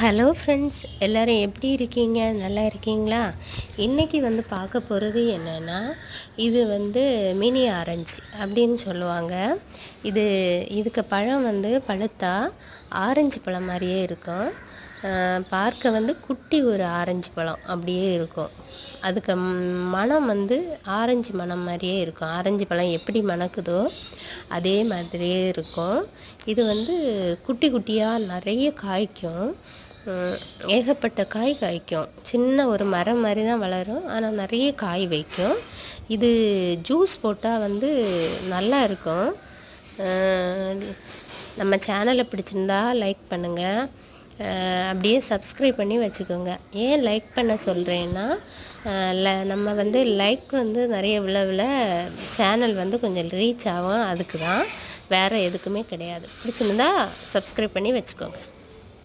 Hello friends எல்லோரும் எப்படி இருக்கீங்க? நல்லா இருக்கீங்களா? இன்றைக்கி வந்து பார்க்க போகிறது என்னென்னா இது வந்து மினி ஆரஞ்சு அப்படின்னு சொல்லுவாங்க. இது இதுக்கு பழம் வந்து பழுத்தா ஆரஞ்சு பழம் மாதிரியே இருக்கும். பார்க்க வந்து குட்டி ஒரு ஆரஞ்சு பழம் அப்படியே இருக்கும். அதுக்கு மனம் வந்து ஆரஞ்சு மனம் மாதிரியே இருக்கும். ஆரஞ்சு பழம் எப்படி மணக்குதோ அதே மாதிரியே இருக்கும். இது வந்து குட்டி குட்டியாக நிறைய காய்க்கும். ஏகப்பட்ட காய் காய்க்கும். சின்ன ஒரு மரம் மாதிரி தான் வளரும். ஆனால் நிறைய காய் வைக்கும். இது ஜூஸ் போட்டால் வந்து நல்லா இருக்கும். நம்ம சேனலை பிடிச்சிருந்தா லைக் பண்ணுங்கள் அப்படியே சப்ஸ்கிரைப் பண்ணி வச்சுக்கோங்க. ஏன் லைக் பண்ண சொல்கிறேன்னா நம்ம வந்து லைக் வந்து நிறைய விழ சேனல் வந்து கொஞ்சம் ரீச் ஆகும். அதுக்கு தான் வேறு எதுக்குமே கிடையாது. பிடிச்சிருந்தா சப்ஸ்கிரைப் பண்ணி வச்சுக்கோங்க.